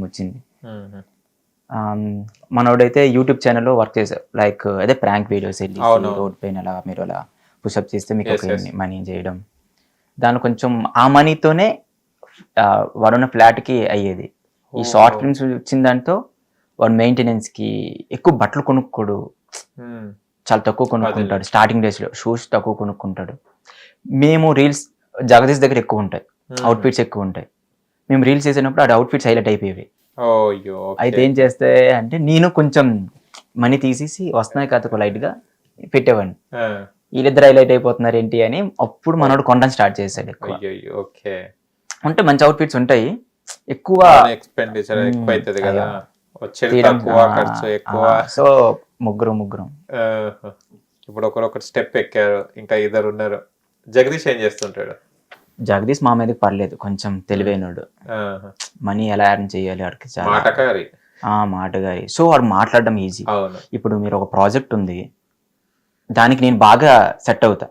జీవితం వచ్చింది మనోడైతే యూట్యూబ్ ఛానల్లో వర్క్ చేశారు లైక్ అదే ప్రాంక్ వీడియోస్ వెళ్ళి. రోడ్ పైన అలా మీరు అలా పుషప్ చేస్తే మీకు ఒక. మనీ చేయడం. దానిలో కొంచెం ఆ మనీతోనే వాడున్న ఫ్లాట్కి అయ్యేది. ఈ షార్ట్ ఫిల్మ్స్ వచ్చిన దాంతో వాడు మెయింటెనెన్స్కి ఎక్కువ బట్టలు కొనుక్కోడు. చాలా తక్కువ కొనుక్కుంటాడు. స్టార్టింగ్ డేస్లో షూస్ తక్కువ కొనుక్కుంటాడు. మేము రీల్స్ జగదీష్ దగ్గర ఎక్కువ ఉంటాయి. అవుట్ ఫిట్స్ ఎక్కువ ఉంటాయి. మేము రీల్స్ చేసినప్పుడు ఆ అవుట్ ఫిట్స్ హైలైట్ అయిపోయేవి. అయితే ఏం చేస్తే అంటే నేను కొంచెం మనీ తీసేసి వస్తున్నాయి కదా లైట్గా పెట్టేవాడిని. వీళ్ళిద్దరు హైలైట్ అయిపోతున్నారు ఏంటి అని అప్పుడు మనోడు కొనడం స్టార్ట్ చేశాడు ఎక్కువ. అయ్యో ఓకే. అంటే మంచి అవుట్ ఫిట్స్ ఉంటాయి. ఎక్కువ ఎక్స్పెండిచర్. ఎక్కువ అవుతుంది కదా. సో ముగ్గురు ముగ్గురం. ఇప్పుడు ఒకరొకరు స్టెప్ ఎక్కారు ఇంకా ఇద్దరు ఉన్నారు. జగదీష్ ఏం చేస్తుంటాడు? జగదీష్ మా మీదకి పర్లేదు కొంచెం తెలివైనడు. మనీ ఎలా ఎర్న్ చేయాలి వాడికి చాలా. ఆ మాటగారి. సో వాడు మాట్లాడడం ఈజీ. ఇప్పుడు మీరు ఒక ప్రాజెక్ట్ ఉంది దానికి నేను బాగా సెట్ అవుతా.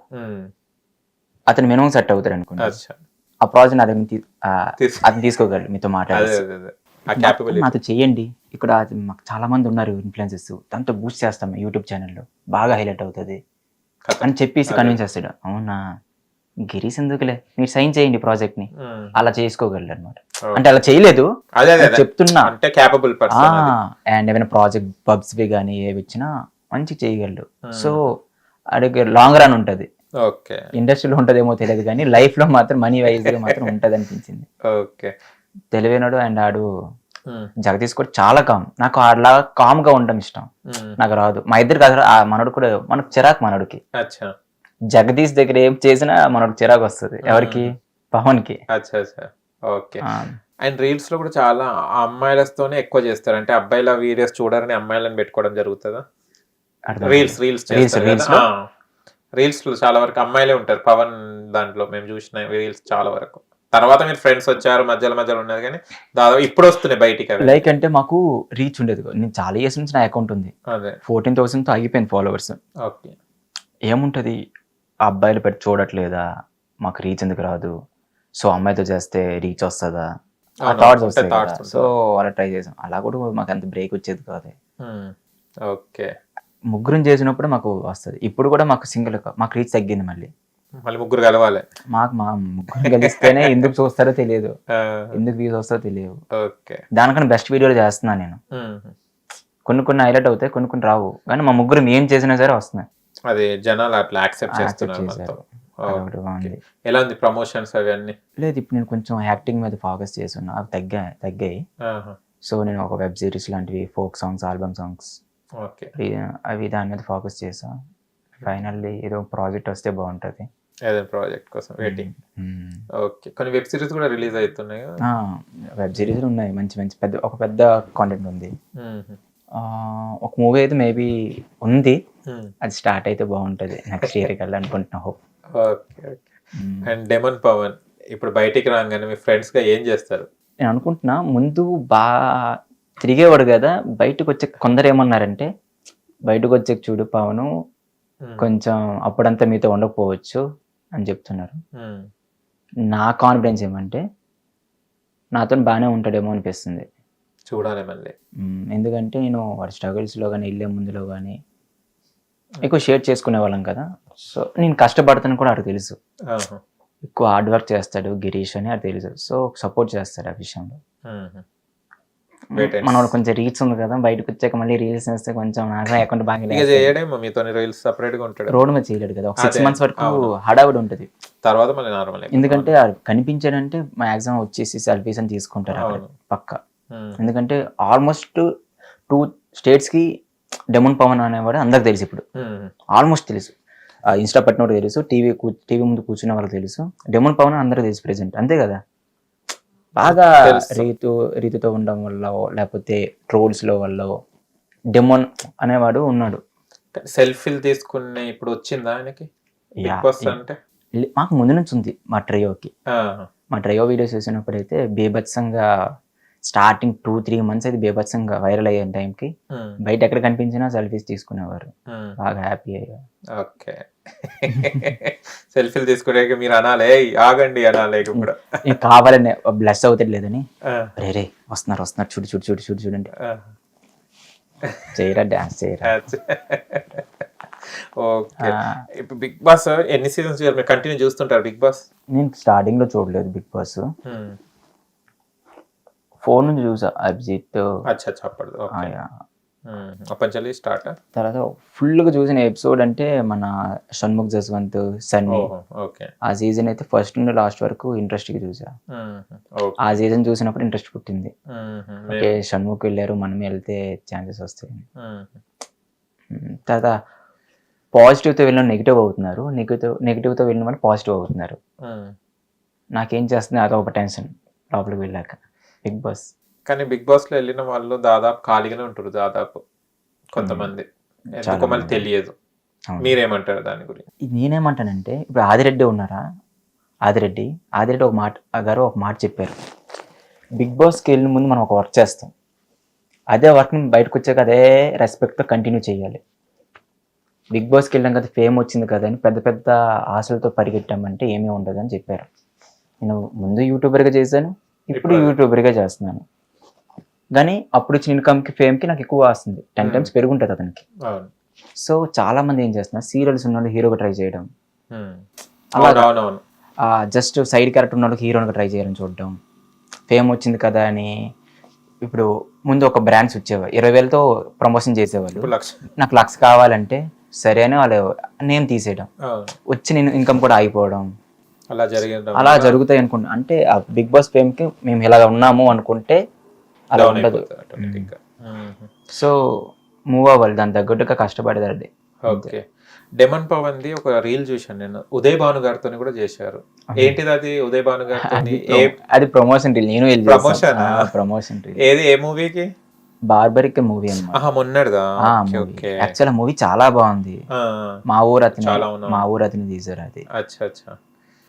అతను మినిమం సెట్ అవుతాడు అచ్చా. ఆ ప్రాజెక్ట్ నా దగ్గర తీ- ఆ, తీస్- అతను తీసుకోగలడు మీతో అదే మాట్లాడి అదే అదే. ఆ క్యాపబిలిటీ నాతో చేయండి. ఇక్కడ మాకు చాలా మంది ఉన్నారు ఇన్ఫ్లుయెన్సెస్ దాంతో బూస్ట్ చేస్తాం యూట్యూబ్ ఛానల్లో బాగా హైలైట్ అవుతుంది. అని చెప్పేసి కన్విన్స్ చేస్తాడు. అవునా? గిరీష్ ఎందుకులే మీరు సైన్ చేయండి ప్రాజెక్ట్ని. అలా చేసుకోగలడు అనమాట అంటే అలా చేయలేదు. చెప్తున్నా. అంటే అండ్ ఏమైనా ప్రాజెక్ట్ పబ్స్ కానీ ఏవి ఇచ్చినా మంచి చేయగలడు. సో అడిగే లాంగ్ రన్ ఉంటది. ఓకే. ఇండస్ట్రీలో ఉంటదేమో తెలియదు కానీ లైఫ్లో మాత్రం మనీ వైజ్గా మాత్రం ఉంటది అనిపించింది. ఓకే. తెలివైనడు అండ్ ఆడు జగదీష్ కూడా చాలా కామ్ నాకు అలా కామ్గా ఉండడం ఇష్టం. నాకు రాదు. మా ఇద్దరికి అసలు మనడు కూడా మనకు చిరాకు మనడుకి. జగదీష్ దగ్గర ఏం చేసినా మనకు చిరాకు వస్తుంది. ఎవరికి? పవన్కి ఓకే. అండ్ రీల్స్లో కూడా చాలా అమ్మాయిలతోనే ఎక్కువ చేస్తారు. అంటే అబ్బాయిల వీడియోస్ చూడరని అమ్మాయిలను పెట్టుకోవడం జరుగుతుందా? Reels reels? రీల్స్లో చాలా వరకు అమ్మాయిలే ఉంటారు. పవన్ దాంట్లో మేము చూసిన రీల్స్ చాలా వరకు. తర్వాత మీరు ఫ్రెండ్స్ వచ్చారు మధ్యలో మధ్యలో ఉన్నారు కానీ దాదాపు ఇప్పుడు వస్తున్నాయి బయటికి లైక్ అంటే మాకు రీచ్ ఉండేది నేను చాలా ఇయర్స్ నుంచి నా అకౌంట్ ఉంది. అదే. ఫోర్టీన్ థౌసండ్తో ఆగిపోయింది ఫాలోవర్స్. ఓకే. ఏముంటది? ఆ అబ్బాయిలు పెట్టి చూడట్లేదా? మాకు రీచ్ ఎందుకు రాదు? సో అమ్మాయితో చేస్తే రీచ్ వస్తుందా? ఆ థాట్స్ వస్తాయి కదా. సో అలా ట్రై చేసాం. అలా కూడా మాకు అంత బ్రేక్ వచ్చేది కాదు. ఓకే. ముగ్గురం చేసినప్పుడు మాకు వస్తుంది. ఇప్పుడు కూడా మాకు సింగిల్ మాకు రీచ్ తగ్గింది మళ్ళీ. మళ్ళీ ముగ్గురు కలవాలి. మాకు మా ముగ్గురు కలిస్తేనే ఎందుకు చూస్తారో తెలియదు. ఎందుకు వ్యూస్ వస్తారో తెలియదు. ఓకే. దానికన్నా బెస్ట్ వీడియోలు చేస్తున్నాను నేను. కొన్ని కొన్ని హైలైట్ అవుతాయి కొన్ని కొన్ని రావు. కానీ మా ముగ్గురం ఏం చేసినా సరే వస్తున్నాయి. అది జనాలు అట్లా యాక్సెప్ట్ చేస్తున్నారు. మొత్తం. బాగుంది. ఎలా ఉంది ప్రమోషన్స్ అవన్నీ? లేదు ఇప్పుడు నేను కొంచెం యాక్టింగ్ మీద ఫోకస్ చేస్తున్నా. అవి తగ్గాయి. తగ్గాయి సో నేను ఒక వెబ్ సిరీస్ లాంటివి folk songs album songs okay అవి దాని మీద ఫోకస్ చేసా ఫైనల్లీ ఏదో ప్రాజెక్ట్ వస్తే బాగుంటుంది. ఏదైనా ప్రాజెక్ట్ కోసం వెయిటింగ్ ఓకే కొన్ని వెబ్ సిరీస్ కూడా రిలీజ్ అవుతున్నాయి? వెబ్ సిరీస్లు ఉన్నాయి. మంచి మంచి పెద్ద ఒక పెద్ద కాంటెంట్ ఉంది. ఆ, ఒక మూవీ అయితే మేబీ ఉంది. మ్మ్. అది స్టార్ట్ అయితే బాగుంటుంది. నెక్స్ట్ ఇయర్ కల్లా అనుకుంటున్నా hope okay okay and demon Pavan ఇప్పుడు బయటికి రాగానే మీ ఫ్రెండ్స్గా ఏం చేస్తారు? నేను అనుకుంటున్నా ముందు బాగా తిరిగేవాడు కదా బయటకు వచ్చే కొందరు ఏమన్నారంటే బయటకు వచ్చే చూడు పవను మ్మ్. కొంచెం అప్పుడంతా మీతో ఉండకపోవచ్చు అని చెప్తున్నారు. మ్మ్. నా కాన్ఫిడెన్స్ ఏమంటే నాతో బాగానే ఉంటాడేమో అనిపిస్తుంది. చూడాలి మళ్ళీ. ఎందుకంటే నేను వాడి స్ట్రగుల్స్లో కానీ వెళ్ళే ముందులో కానీ ఎక్కువ షేర్ చేసుకునే వాళ్ళం కదా. సో నేను కష్టపడతాను కూడా ఆడికి తెలుసు. ఎక్కువ హార్డ్ వర్క్ చేస్తాడు గిరీష్ అని అది తెలుసు. సో సపోర్ట్ చేస్తాడు ఆ విషయంలో. మన కొంచెం రీల్స్ ఉంది కదా బయటకు వచ్చాక మళ్ళీ రీల్స్ వేస్తే కొంచెం నాకు అకౌంట్ బాగా చేయడేమో మీతో రీల్స్ సపరేట్గా ఉంటాడు. రోడ్ మీద చేయలేడు కదా ఒక సిక్స్ మంత్స్ వరకు. హడావుడి ఉంటుంది. తర్వాత మళ్ళీ నార్మల్ ఎందుకంటే కనిపించాడంటే మాక్సిమం వచ్చేసి సెల్ఫీస్ అని తీసుకుంటారు అక్కడ. పక్క. ఎందుకంటే ఆల్మోస్ట్ టూ స్టేట్స్కి డెమన్ పవన్ అనేవాడు అందరికి తెలుసు ఇప్పుడు. ఆల్మోస్ట్ తెలుసు. ఇన్స్టా పట్టినోడు తెలుసు టీవీ టీవీ ముందు కూర్చున్న వాళ్ళకి తెలుసు. డెమన్ పవన్ అందరూ తెలుసు ప్రెసెంట్ అంతే కదా? బాగా. రీతు రీతుతో ఉండడం వల్ల లేకపోతే ట్రోల్స్లో వల్ల డెమోన్ అనేవాడు ఉన్నాడు. సెల్ఫీలు తీసుకునే ఇప్పుడు వచ్చిందా ఆయనకి. అంటే? మాకు ముందు నుంచి ఉంది మా ట్రయోకి. మా ట్రయో వీడియోస్ చూసినప్పుడు అయితే బీభత్సంగా స్టార్టింగ్ టూ త్రీ మంత్స్ అయితే బీభత్సంగా వైరల్ అయ్యే టైంకి బయట ఎక్కడ కనిపించినా సెల్ఫీస్ తీసుకునేవారు. బాగా హ్యాపీ అయ్యారు ఓకే. సెల్ఫీలు తీసుకునే మీరు అనాలే. "ఏయ్, ఆగండి అనాలే ఇప్పుడు నేను కావాలని బ్లెస్ అవుతాడు లేదని ఆ, రే రే వస్తున్నారు వస్తున్నారు. చూడు చూడు చూడు చూడు చూడండి. చేయరా డాన్స్ చేయరా? ఓకే. ఇప్పుడు బిగ్ బాస్ ఎన్ని సీజన్స్ మీరు కంటిన్యూ చూస్తుంటారు బిగ్ బాస్? నేను స్టార్టింగ్లో చూడలేదు బిగ్ బాస్. ఫోన్ నుంచి చూసా అభిజిత్. అచ్చా అచ్చా అప్పటిది. ఓకే. ఆయా. ఉమ్, అప్పటి నుంచి స్టార్ట్ తర్వాత ఫుల్గా చూసిన ఎపిసోడ్ అంటే మన షణ్ముఖ్ జస్వంత్ సన్నీ. ఓకే. ఆ సీజన్ అయితే ఫస్ట్ నుండి లాస్ట్ వరకు ఇంట్రెస్ట్గా చూసా ఆ సీజన్ చూసినప్పుడు ఇంట్రెస్ట్ పుట్టింది. ఓకే షణ్ముఖ్ వెళ్ళారు మనం వెళ్తే ఛాన్సెస్ వస్తాయి. తర్వాత పాజిటివ్తో వెళ్ళిన నెగిటివ్ అవుతున్నారు. నెగిటివ్ నెగిటివ్తో వెళ్ళిన వాళ్ళు పాజిటివ్ అవుతున్నారు. నాకేం చేస్తుంది అదొక టెన్షన్ లోపలికి వెళ్ళాక. Bigg Boss. కానీ బిగ్ బాస్లో వెళ్ళిన వాళ్ళు దాదాపు ఖాళీగానే ఉంటారు దాదాపు కొంతమంది. ఎందుకో మళ్ళీ మంది. తెలియదు. మీరేమంటారు దాని గురించి? నేనేమంటానంటే ఇప్పుడు ఆదిరెడ్డి ఉన్నారా? ఆదిరెడ్డి ఆదిరెడ్డి ఒక మాట గారు ఒక మాట చెప్పారు. బిగ్ బాస్కి వెళ్ళిన ముందు మనం ఒక వర్క్ చేస్తాం. అదే వర్క్ని బయటకు వచ్చాక అదే రెస్పెక్ట్తో కంటిన్యూ చేయాలి. బిగ్ బాస్కి వెళ్ళాం కదా ఫేమ్ వచ్చింది కదా అని పెద్ద పెద్ద ఆశలతో పరిగెట్టామంటే ఏమీ ఉండదు అని చెప్పారు. నేను ముందు యూట్యూబర్గా చేశాను ఇప్పుడు యూట్యూబర్గా చేస్తున్నాను. కానీ అప్పుడు ఇచ్చిన ఇన్కమ్కి ఫేమ్కి నాకు ఎక్కువ వస్తుంది టెన్. టైమ్స్ పెరుగుంటుంది అతనికి. సో చాలా మంది ఏం చేస్తున్నారు? సీరియల్స్ ఉన్న వాళ్ళు హీరోగా ట్రై చేయడం. జస్ట్ సైడ్ క్యారెక్టర్ ఉన్న వాళ్ళకి హీరోగా ట్రై చేయాలని చూడడం. ఫేమ్ వచ్చింది కదా అని ఇప్పుడు ముందు ఒక బ్రాండ్స్ వచ్చేవారు ఇరవై వేలతో ప్రమోషన్ చేసేవాళ్ళు. నాకు లక్ష కావాలంటే సరే అని వాళ్ళు నేమ్ తీసేయడం. అవును. వచ్చి నేను ఇన్కమ్ కూడా ఆగిపోవడం. అలా జరిగింది అలా జరుగుతాయి అనుకుంటా. అంటే ఆ బిగ్ బాస్ ఫేమ్కి మేము ఇలా ఉన్నాము అనుకుంటే అలా ఉండదు. సో మూవ్ అవ్వాలి. దాని తగ్గట్టుగా కష్టపడేది ఓకే. డెమన్ పవన్ ది ఒక రీల్ చూశాను నేను. ఉదయ్ భాను గారితో కూడా చేశారు. ఏంటిది అది? ఉదయ్ భాను గారితో అది ఏ ప్రో- అది ప్రమోషన్ రీల్. నేను ఆ? Promotion reel. ఏది? ఏ మూవీకి? బార్బరిక్ మూవీ అన్నమాట. మొన్నటిదా? యాక్చువల్ మూవీ చాలా బాగుంది. మా ఊరు అతను. మా ఊరు అతను తీశారు అది. అచ్చా అచ్చా.